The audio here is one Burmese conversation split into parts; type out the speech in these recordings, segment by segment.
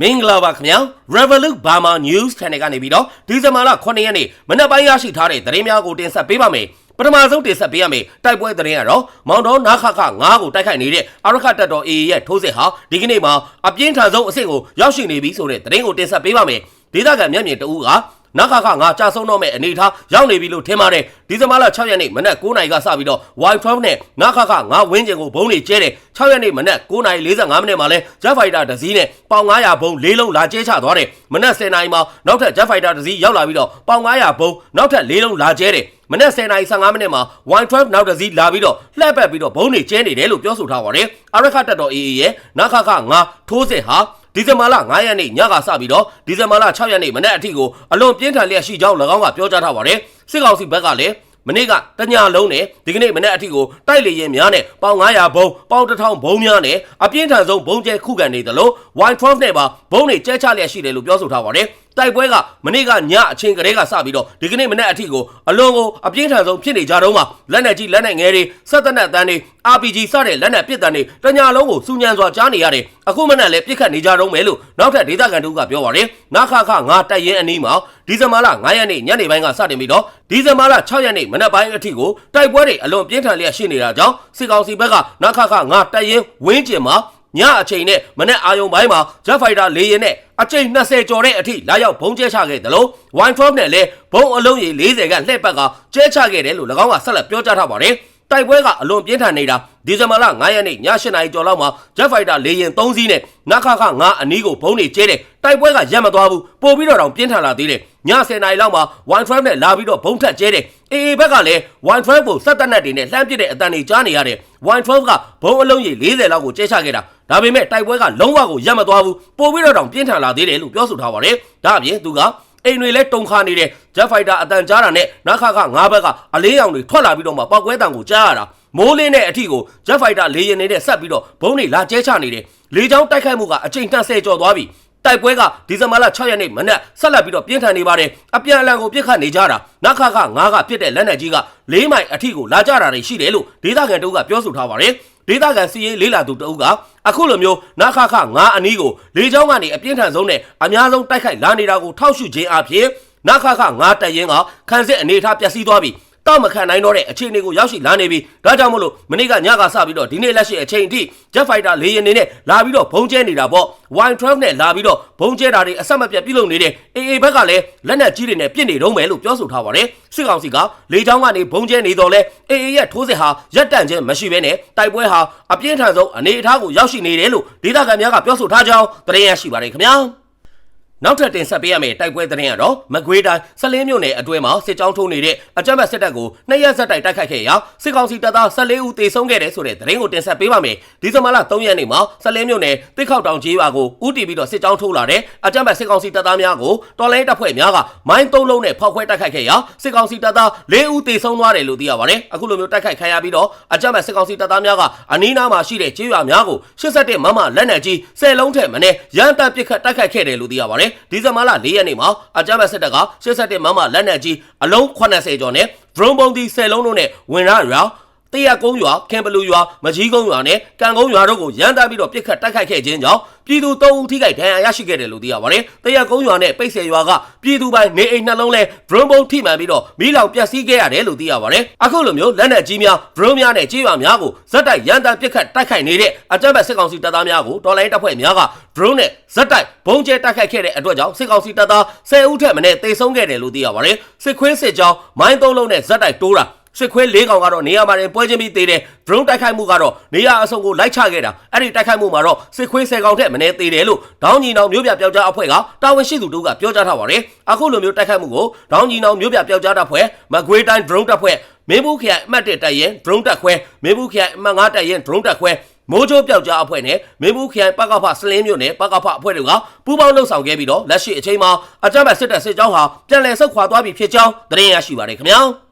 မင်္ဂလာပါခင်ဗျာ Revolut Burma News Channel ကနေပြီးတော့ဒီဇင်ဘာလ9ရက်နေ့မနက်ပိုင်းရရှိထားတဲ့သတင်းများကိုတင်ဆက်ပေးပါမယ်ပထမဆုံးတင်ဆက်ပေးရမယ်တိုက်ပွဲသတင်းကတော့မောင်တော်နာခခ9ကိုတိုက်ခိုက်နေတဲ့အရခတ်တပ်တော် AA ရဲ့ထိုးစစ်ဟာဒီကနေ့မှာအပြင်းထန်ဆုံးအဆင့်ကိုရောက်ရှိနေပြီဆိုတဲ့သတင်းကိုတင်ဆက်ပေးပါမယ်ဒေသခံမျက်မြင်တအူးက နခခငါကြာဆုံးတော့မဲ့အနေထားရောက်နေပြီလို့ထင်ပါတယ်ဒီဇင်ဘာလ6ရက်နေ့မနက်9:00နာရီကစပြီးတော့ Y12 နဲ့နခခငါဝင်းကျင်ကိုဘုံတွေကျဲတယ်6ရက်နေ့မနက်9:45မိနစ်မှာလဲ Jet Fighter တစ်စီးနဲ့ပေါင်900ဘုံ၄လုံးလာကျဲချသွားတယ်မနက်10:00နာရီမှာနောက်ထပ် Jet Fighter တစ်စီးရောက်လာပြီးတော့ပေါင်900ဘုံနောက်ထပ်၄လုံးလာကျဲတယ်မနက်10:15မိနစ်မှာ Y12 နောက်တစ်စီးလာပြီးတော့လှည့်ပတ်ပြီးတော့ဘုံတွေကျဲနေတယ်လို့ပြောဆိုထားပါတယ်အရခတ်တပ်တော် AA ရဲ့နခခငါထိုးစစ်ဟာ ဒီဇင်ဘာလ9ရက်နေ့ညကစပြီးတော့ဒီဇင်ဘာလ6ရက်နေ့မနေ့အထိကိုအလွန်ပြင်းထန်လျက်ရှိကြောင်း၎င်းကပြောကြားထားပါတယ်စစ်ကောင်စီဘက်ကလည်းမနေ့ကတညလုံးနဲ့ဒီကနေ့မနေ့အထိကိုတိုက်လေရင်များနဲ့ပေါင်900ဘုံပေါင်1000ဘုံများနဲ့အပြင်းထန်ဆုံးဘုံကျဲခုခံနေသလို Y12 နဲ့ပါဘုံတွေကျဲချလျက်ရှိတယ်လို့ပြောဆိုထားပါတယ် တိုက်ပွဲကမနေ့ကညအချိန်ကလေးကစပြီးတော့ဒီကနေ့မနေ့အထိကိုအလွန်ကိုအပြင်းထန်ဆုံးဖြစ်နေကြတော့မှလက်နက်ကြီးလက်နက်ငယ်တွေစက်တနက်တန်းတွေ RPG စတဲ့လက်နက်ပစ်တန်းတွေတညာလုံးကိုစူညံစွာကြားနေရတယ်အခုမနေ့လည်းပြစ်ခတ်နေကြတော့မယ်လို့နောက်ထပ်ဒေသခံတို့ကပြောပါတယ်နခခငါတိုက်ရင်အနီးမှာဒီဇင်ဘာလ9ရက်နေ့ညနေပိုင်းကစတင်ပြီးတော့ဒီဇင်ဘာလ6ရက်နေ့မနက်ပိုင်းအထိကိုတိုက်ပွဲတွေအလွန်ပြင်းထန်လျက်ရှိနေတာကြောင့်စစ်ကောင်စီဘက်ကနခခငါတိုက်ရင်ဝင်းကျင်မှာ ညအချိန်နဲ့မနေ့အာယုံပိုင်းမှာ Jet Fighter လေယာဉ်နဲ့အချိန်20ကျော်တဲ့အထိလာရောက်ဘုံကျဲချခဲ့တယ်လို့ Y12 နဲ့လည်းဘုံအလုံးရေ40ကလှည့်ပတ်ကကျဲချခဲ့တယ်လို့၎င်းကဆက်လက်ပြောကြားထားပါတယ်တိုက်ပွဲကအလွန်ပြင်းထန်နေတာဒီဇင်ဘာလ9ရက်နေ့ည8နာရီကျော်လောက်မှာ Jet Fighter လေယာဉ်3စီးနဲ့နခခ9အနီးကိုဘုံတွေကျဲတယ်တိုက်ပွဲကရက်မသွားဘူးပို့ပြီးတော့တောင်ပြင်းထန်လာသေးတယ်ည10နာရီလောက်မှာ Y12 နဲ့လာပြီးတော့ဘုံထက်ကျဲတယ်အေအေဘက်ကလည်း Y12 ကိုစက်တက်နက်တွေနဲ့လှမ်းပစ်တဲ့အတန်တွေကြားနေရတယ် Y12 ကဘုံအလုံးကြီး40လောက်ကိုကျဲချခဲ့တာ ဒါပေမဲ့တိုက်ပွဲကလုံးဝကိုရက်မသွားဘူးပို့ပြီးတော့တောင်ပြင်းထန်လာသေးတယ်လို့ပြောဆိုထားပါတယ်ဒါအပြင်သူကအိမ်တွေလဲတုံခါနေတဲ့ Jet Fighter အတန်ကြားတာနဲ့နခခ၅ဘက်ကအလေးရောင်တွေထွက်လာပြီးတော့မှပောက်ကွဲတံကိုကြားရတာမိုးလင်းတဲ့အထိကို Jet Fighter လေရင်နေတဲ့ဆက်ပြီးတော့ဘုံတွေလာကျဲချနေတယ်လေချောင်းတိုက်ခိုက်မှုကအချိန်20ကျော်သွားပြီတိုက်ပွဲကဒီဇင်ဘာလ6ရက်နေ့မနက်ဆက်လက်ပြီးတော့ပြင်းထန်နေပါတယ်အပြန်အလှန်ကိုပြစ်ခတ်နေကြတာနခခ9ကပြစ်တဲ့လက်နက်ကြီးက၄မိုင်အထိကိုလာကြတာတွေရှိတယ်လို့ဒေသခံတို့ကပြောဆိုထားပါတယ် ဒေသခံစီရေးလေးလာသူတအုပ်ကအခုလိုမျိုးနခခ9အနီးကိုလေချောင်းကနေအပြင်းထန်ဆုံးနဲ့အများဆုံးတိုက်ခိုက်လာနေတာကိုထောက်ရှုခြင်းအပြင်နခခ9တက်ရင်ကခန်းစစ်အနေထားပျက်စီးသွားပြီ တောက်မခံနိုင်တော့တဲ့အခြေအနေကိုရောက်ရှိလာနေပြီဒါကြောင့်မို့လို့မနေ့ကညကစပြီးတော့ဒီနေ့လက်ရှိအချိန်အထိ Jet Fighter လေယာဉ်တွေနဲ့လာပြီးတော့ဘုံကျဲနေတာပေါ့ Y12 နဲ့လာပြီးတော့ဘုံကျဲတာတွေအဆက်မပြတ်ပြုလုပ်နေတဲ့ AA ဘက်ကလည်းလက်နက်ကြီးတွေနဲ့ပြစ်နေတော့မယ်လို့ပြောဆိုထားပါတယ်စစ်ကောင်စီကလေကြောင်းကနေဘုံကျဲနေတော့လဲ AA ရဲ့ထိုးစစ်ဟာရက်တန့်ခြင်းမရှိဘဲနဲ့တိုက်ပွဲဟာအပြင်းထန်ဆုံးအနေအထားကိုရောက်ရှိနေတယ်လို့ဒေသခံများကပြောဆိုထားကြောင်းသတင်းရရှိပါတယ်ခင်ဗျာ နောက်ထပ်တင်ဆက်ပေးရမယ့်တိုက်ပွဲသတင်းကတော့မကွေးတိုင်းဆလင်းမြို့နယ်အတွင်းမှာစစ်ကြောင်းထိုးနေတဲ့အကြမ်းဖက်စစ်တပ်ကိုနှစ်ရက်ဆက်တိုက်တိုက်ခိုက်ခဲ့ရာစစ်ကောင်စီတပ်သား14ဦးသေဆုံးခဲ့တယ်ဆိုတဲ့သတင်းကိုတင်ဆက်ပေးပါမယ်။ဒီဇင်ဘာလ3ရက်နေ့မှာဆလင်းမြို့နယ်တစ်ခေါက်တောင်ကြီးရွာကိုဥတီပြီးတော့စစ်ကြောင်းထိုးလာတဲ့အကြမ်းဖက်စစ်ကောင်စီတပ်သားများကိုတော်လိုင်းတပ်ဖွဲ့များကမိုင်းသုံးလုံးနဲ့ဖောက်ခွဲတိုက်ခိုက်ခဲ့ရာစစ်ကောင်စီတပ်သား4ဦးသေဆုံးသွားတယ်လို့သိရပါတယ်။အခုလိုမျိုးတိုက်ခိုက်ခံရပြီးတော့အကြမ်းဖက်စစ်ကောင်စီတပ်သားများကအနီးနားမှာရှိတဲ့ကြီးရွာများကို87မမလက်နက်ကြီး10လုံးထက်မနည်းရန်တပ်ပစ်ခတ်တိုက်ခိုက်ခဲ့တယ်လို့သိရပါတယ်။ဒီဇင်ဘာလ4ရက်နေ့မှာအကြမ်းဖက်စစ်တပ်က87မမလက်နက်ကြီးအလုံး80ကျော်နဲ့ drone ပုံးဒီ10လုံးတို့နဲ့ဝင်ရရွာ တရကုန်းရွာခင်ဘလူရွာမကြီးကုန်းရွာနဲ့ကံကုန်းရွာတို့ကိုရန်တပ်ပြီးတော့ပြစ်ခတ်တိုက်ခိုက်ခဲ့ခြင်းကြောင့်ပြည်သူ၃ဦးထိခိုက်ဒဏ်ရာရရှိခဲ့တယ်လို့သိရပါတယ်။တရကုန်းရွာနဲ့ပိတ်ဆယ်ရွာကပြည်သူပိုင်းနေအိမ်နှလုံးလဲ drone ပုံးထိမှန်ပြီးတော့မိလောင်ပျက်စီးခဲ့ရတယ်လို့သိရပါတယ်။အခုလိုမျိုးလက်နက်ကြီးများ drone များနဲ့ကြေးရွာများကိုဇက်တိုက်ရန်တပ်ပြစ်ခတ်တိုက်ခိုက်နေတဲ့အကြမ်းဖက်စစ်ကောင်စီတပ်သားများကိုတော်လိုင်းတပ်ဖွဲ့များက drone နဲ့ဇက်တိုက်ဘုံကျဲတိုက်ခိုက်ခဲ့တဲ့အတွက်ကြောင့်စစ်ကောင်စီတပ်သား10ဦးထက်မနည်းသေဆုံးခဲ့တယ်လို့သိရပါတယ်။စစ်ခွင်းစစ်ကြောင်းမိုင်းသုံးလုံးနဲ့ဇက်တိုက်တိုးတာ စစ်ခွဲ၄ကောင်ကတော့နေရာမှာတင်ပွဲချင်းပြီးသေးတယ် drone တိုက်ခိုက်မှုကတော့နေရာအစုံကိုလိုက်ချခဲ့တာအဲ့ဒီတိုက်ခိုက်မှုမှာတော့စစ်ခွဲ၁၀ကောင်ထက်မနည်းသေးတယ်လို့ဒေါင်းညီနောင်မျိုးပြပျောက်ကြားအဖွဲ့ကတာဝန်ရှိသူတို့ကပြောကြားထားပါတယ်အခုလိုမျိုးတိုက်ခိုက်မှုကိုဒေါင်းညီနောင်မျိုးပြပျောက်ကြားတပ်ဖွဲ့မကွေးတိုင်း drone တပ်ဖွဲ့မင်းဘူးခရိုင်အမှတ်၁တပ်ရင် drone တပ်ခွဲမင်းဘူးခရိုင်အမှတ်၅တပ်ရင် drone တပ်ခွဲမိုးချိုးပျောက်ကြားအဖွဲ့နဲ့မင်းဘူးခရိုင်ပကဖစလင်းမြို့နယ်ပကဖအဖွဲ့တို့ကပူးပေါင်းလှုပ်ဆောင်ခဲ့ပြီးတော့လက်ရှိအချိန်မှာအကြမ်းဖက်စစ်တပ်စစ်ကြောင်းဟာပြန်လည်ဆုတ်ခွာသွားပြီဖြစ်ကြောင်းသတင်းရရှိပါတယ်ခင်ဗျာ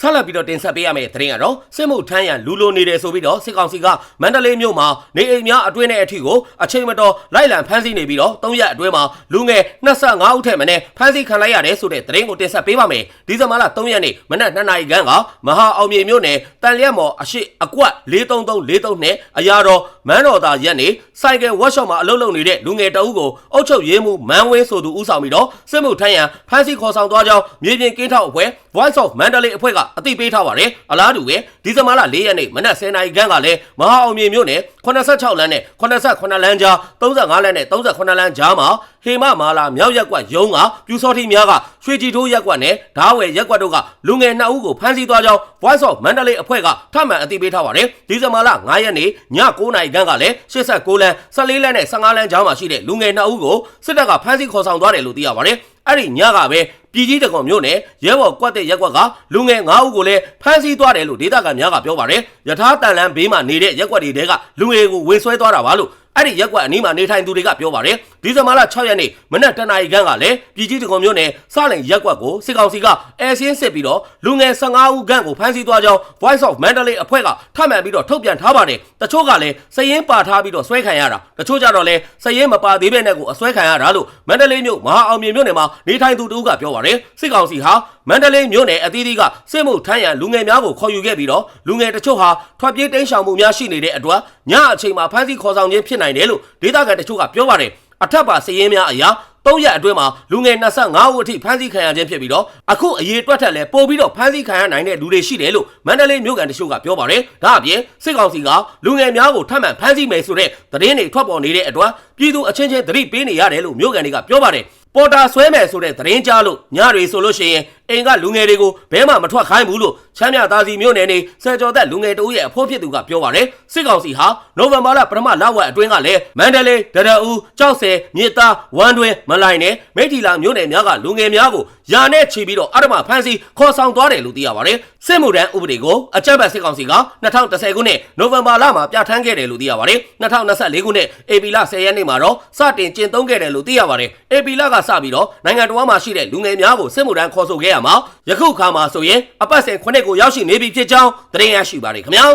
ဆက်လက်ပြီးတော့တင်ဆက်ပေးရမယ့်သတင်းကတော့စစ်မှုထမ်းရန်လူလိုနေတယ်ဆိုပြီးတော့စစ်ကောင်စီကမန္တလေးမြို့မှာနေအိမ်များအတွင်းနဲ့အထီကိုအချိန်မတော်လိုက်လံဖမ်းဆီးနေပြီးတော့၃ရက်အတွင်းမှာလူငယ်25ဦးထက်မနည်းဖမ်းဆီးခံလိုက်ရတယ်ဆိုတဲ့သတင်းကိုတင်ဆက်ပေးပါမယ်ဒီဇင်ဘာလ3ရက်နေ့မနက်2နာရီခန့်ကမဟာအောင်မြေမြို့နယ်တန်လျက်မော်အရှိအကွက်433နဲ့အရာတော်မန်းတော်သားရက်နေစိုက်ကယ်ဝက်ရှော့မှာအလုပ်လုပ်နေတဲ့လူငယ်တအုပ်ကိုအုပ်ချုပ်ရေးမှုမန်းဝင်းဆိုသူဦးဆောင်ပြီးတော့စစ်မှုထမ်းရန်ဖမ်းဆီးခေါ်ဆောင်သွားကြောင်းမြေပြင်ကင်းထောက်အဖွဲ့ Voice of Mandalay အဖွဲ့ကအသိပေးထားပါတယ်အလားတူပဲဒီဇင်ဘာလ4ရက်နေ့မနက်10:00နာရီခန့်ကလည်းမဟာအောင်မြေမြို့နယ်86လမ်းနဲ့88လမ်းကြား35လမ်းနဲ့38လမ်းကြားမှာဟေမမာလာမြောက်ရက်ကွက်ရုံးကပြူစောတိများကရွှေကြည်ထိုးရက်ကွက်နဲ့ဓာဝယ်ရက်ကွက်တို့ကလူငယ်2ဦးကိုဖမ်းဆီးသွားကြောင်း Voice of Mandalay အဖွဲ့ကထပ်မံအသိပေးထားပါတယ်ဒီဇင်ဘာလ9ရက်နေ့ည9:00နာရီခန့်ကလည်း89လမ်း14လမ်းနဲ့15လမ်းကြားမှာရှိတဲ့လူငယ်2ဦးကိုစစ်တပ်ကဖမ်းဆီးခေါ်ဆောင်သွားတယ်လို့သိရပါတယ် အဲ့ဒီညကပဲပြည်ကြီးတကွန်မြို့နယ်ရဲဘော်ကွက်တဲ့ရက်ကွက်ကလူငယ်9ဦးကိုလည်းဖမ်းဆီးသွားတယ်လို့ဒေသခံများကပြောပါတယ်။ယထာတန်လန်းဘေးမှာနေတဲ့ရက်ကွက်တွေတဲကလူငယ်ကိုဝေဆွဲသွားတာပါလို့ အဲ့ဒီရက်ကွက်အနီးမှာနေထိုင်သူတွေကပြောပါတယ်။ဒီဇင်ဘာလ6ရက်နေ့မနက်တနာရီခန့်ကလည်းပြည်ကြီးတကွန်မြို့နယ်စလင်ရက်ကွက်ကိုစစ်ကောင်စီကအဲဆင်းစစ်ပြီးတော့လူငယ်15ဦးခန့်ကိုဖမ်းဆီးသွားကြောင်း Voice of Mandalay အဖွဲ့ကထပ်မံပြီးတော့ထုတ်ပြန်ထားပါတယ်။တချို့ကလည်းစည်ရင်ပါထားပြီးတော့ဆွဲခံရတာတချို့ကြတော့လည်းစည်ရင်မပါသေးပဲနဲ့ကိုအဆွဲခံရတာလို့မန္တလေးမြို့မဟာအောင်မြေမြို့နယ်မှာနေထိုင်သူတို့ကပြောပါတယ်။စစ်ကောင်စီဟာ မန္တလေးမြို့နယ်အသီးသီးကစစ်မှုထမ်းရန်လူငယ်များကိုခေါ်ယူခဲ့ပြီးတော့လူငယ်တချို့ဟာထွက်ပြေးတိမ်းရှောင်မှုများရှိနေတဲ့အတွက်ညအချိန်မှာဖမ်းဆီးခေါ်ဆောင်ခြင်းဖြစ်နိုင်တယ်လို့ဒေသခံတချို့ကပြောပါတယ်အထက်ပါစည်ရင်များအရာ၃ရက်အတွင်းမှာလူငယ်25ဦးအထိဖမ်းဆီးခံရခြင်းဖြစ်ပြီးတော့အခုအရေးတွက်ထက်လဲပို့ပြီးတော့ဖမ်းဆီးခံရနိုင်တဲ့လူတွေရှိတယ်လို့မန္တလေးမြို့ကန်တချို့ကပြောပါတယ်။ဒါအပြင်စစ်ကောင်စီကလူငယ်များကိုထပ်မံဖမ်းဆီးမယ်ဆိုတဲ့သတင်းတွေထွက်ပေါ်နေတဲ့အတွက်ပြည်သူအချင်းချင်းသတိပေးနေရတယ်လို့မြို့ကန်တွေကပြောပါတယ်။ပေါ်တာဆွဲမယ်ဆိုတဲ့သတင်းကြားလို့ညတွေဆိုလို့ရှိရင် အိမ်ကလူငယ်တွေကိုဘဲမှမထွက်ခိုင်းဘူးလို့ချမ်းမြသားစီမြို့နယ်နေဆယ်ကျော်သက်လူငယ်တဦးရဲ့အဖိုးဖြစ်သူကပြောပါတယ်စစ်ကောင်စီဟာနိုဝင်ဘာလပထမလဝက်အတွင်းကလည်းမန္တလေးဒရအူကြောက်ဆယ်မြစ်သားဝမ်းတွင်မလိုက်နဲ့မိထီလာမြို့နယ်များကလူငယ်များကိုယာနဲ့ချီပြီးတော့အရမဖမ်းဆီးခေါ်ဆောင်သွားတယ်လို့သိရပါတယ်စစ်မှုထမ်းဥပဒေကိုအကြမ်းဖက်စစ်ကောင်စီက2010ခုနှစ်နိုဝင်ဘာလမှာပြဋ္ဌာန်းခဲ့တယ်လို့သိရပါတယ်2024ခုနှစ်ဧပြီလ10ရက်နေ့မှာတော့စတင်ကျင့်သုံးခဲ့တယ်လို့သိရပါတယ်ဧပြီလကစပြီးတော့နိုင်ငံတော်မှာရှိတဲ့လူငယ်များကိုစစ်မှုထမ်းခေါ်ဆိုခဲ့ရမှာယခုခါမှာဆိုရင်အပတ်စဉ်ခုနှစ်ကိုရောက်ရှိနေပြီဖြစ်ကြောင်းသတင်းရရှိပါတယ်ခင်ဗျာ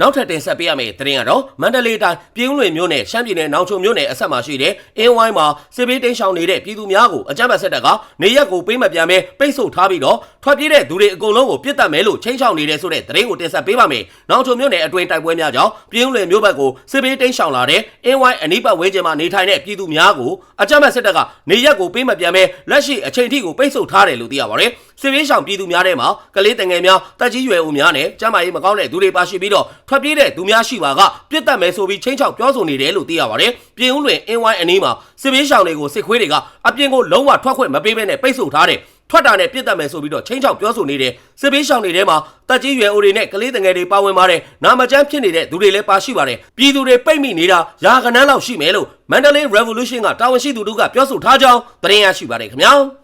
နောက်ထပ်တင်ဆက်ပေးရမယ့်သတင်းကတော့မန္တလေးတိုင်းပြည်ဦးလွင်မြို့နယ်ရှမ်းပြည်နယ်နောင်ချုံမြို့နယ်အဆက်မှာရှိတဲ့အင်းဝိုင်းမှာစစ်ပေးတင်းရှောင်နေတဲ့ပြည်သူများကိုအကြမ်းဖက်စစ်တပ်ကနေရက်ကိုပေးမပြန်ပဲပိတ်ဆို့ထားပြီးတော့ထွက်ပြေးတဲ့သူတွေအကုန်လုံးကိုပြစ်တက်မယ်လို့ချိန်ချောင်နေတဲ့ဆိုတဲ့သတင်းကိုတင်ဆက်ပေးပါမယ်။နောင်ချုံမြို့နယ်အတွင်းတိုက်ပွဲများကြောင့်ပြည်ဦးလွင်မြို့ဘက်ကိုစစ်ပေးတင်းရှောင်လာတဲ့အင်းဝိုင်းအနီးပတ်ဝန်းကျင်မှာနေထိုင်တဲ့ပြည်သူများကိုအကြမ်းဖက်စစ်တပ်ကနေရက်ကိုပေးမပြန်ပဲလက်ရှိအချိန်ထိကိုပိတ်ဆို့ထားတယ်လို့သိရပါတယ်။ စစ်ပေးရှောင်ပြည်သူများထဲမှာကလေးတငယ်များတက်ကြီးရွယ်ဦးများနဲ့ကျန်းမာရေးမကောင်းတဲ့သူတွေပါရှိပြီးတော့ထွက်ပြေးတဲ့သူများရှိပါကပြစ်တက်မယ်ဆိုပြီးချင်းချောက်ပြောဆိုနေတယ်လို့သိရပါတယ်။ပြင်ဦးလွင်အင်းဝိုင်းအနီးမှာစစ်ပေးရှောင်တွေကိုစစ်ခွေးတွေကအပြင်ကိုလုံးဝထွက်ခွင့်မပေးဘဲနဲ့ပိတ်ဆို့ထားတယ်။ထွက်တာနဲ့ပြစ်တက်မယ်ဆိုပြီးတော့ချင်းချောက်ပြောဆိုနေတယ်စစ်ပေးရှောင်တွေထဲမှာတက်ကြီးရွယ်အိုတွေနဲ့ကလေးတငယ်တွေပါဝင်ပါတယ်နာမကျန်းဖြစ်နေတဲ့သူတွေလည်းပါရှိပါတယ်ပြည်သူတွေပိတ်မိနေတာရာခဏန်းလောက်ရှိမယ်လို့ Mandalay Revolution ကတာဝန်ရှိသူတို့ကပြောဆိုထားကြောင်းသတင်းရရှိပါတယ်ခင်ဗျာ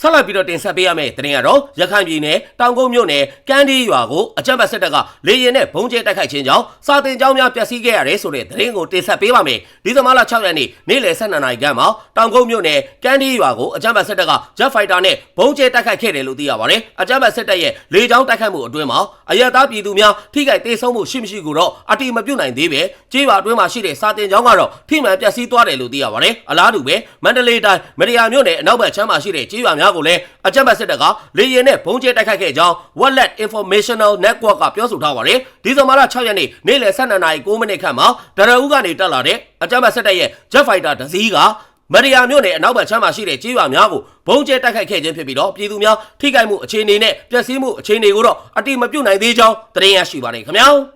ဆက်လက်ပြီးတော့တင်ဆက်ပေးရမယ့်သတင်းကတော့ရခိုင်ပြည်နယ်တောင်ကုန်းမြို့နယ်ကမ်းဒီရွာကိုအကြမ်းဖက်စစ်တပ်ကလေရင်နဲ့ဘုံကျဲတိုက်ခိုက်ခြင်းကြောင့်စာတင်ကျောင်းများပျက်စီးခဲ့ရတယ်ဆိုတဲ့သတင်းကိုတင်ဆက်ပေးပါမယ်။ဒီသမားလ6ရက်နေ့နေ့လယ်12နာရီခန့်မှာတောင်ကုန်းမြို့နယ်ကမ်းဒီရွာကိုအကြမ်းဖက်စစ်တပ်က Jet Fighter နဲ့ဘုံကျဲတိုက်ခိုက်ခဲ့တယ်လို့သိရပါတယ်။အကြမ်းဖက်စစ်တပ်ရဲ့လေကြောင်းတိုက်ခိုက်မှုအတွင်းမှာအရက်သားပြည်သူများထိခိုက်ဒေဆုံးမှုရှိမရှိကိုတော့အတိမပြုတ်နိုင်သေးပဲ။ကြေးရွာအတွင်းမှာရှိတဲ့စာတင်ကျောင်းကတော့ထိမှန်ပျက်စီးသွားတယ်လို့သိရပါတယ်။အလားတူပဲမန္တလေးတိုင်းမရယာမြို့နယ်အနောက်ဘက်ချမ်းမှာရှိတဲ့ကြေးရွာများကိုလည်းအကြမ်းဖက်စစ်တပ်ကလေရင်နဲ့ဘုံကျဲတိုက်ခိုက်ခဲ့ကြောင်း Wallet Informational Network ကပြောဆိုထားပါတယ်ဒီဇင်ဘာလ6ရက်နေ့နေ့လယ်12နာရီ9မိနစ်ခန့်မှာဒရဦးကနေတက်လာတဲ့အကြမ်းဖက်စစ်တပ်ရဲ့ Jet Fighter တစ်စီးကမရိယာမြို့နယ်အနောက်ဘက်ချမ်းမှာရှိတဲ့ကြေးရွာများကိုဘုံကျဲတိုက်ခိုက်ခဲ့ခြင်းဖြစ်ပြီးတော့ပြည်သူများထိခိုက်မှုအခြေအနေနဲ့ပျက်စီးမှုအခြေအနေကိုတော့အတိမပြုတ်နိုင်သေးကြောင်းသတင်းရရှိပါတယ်ခင်ဗျာ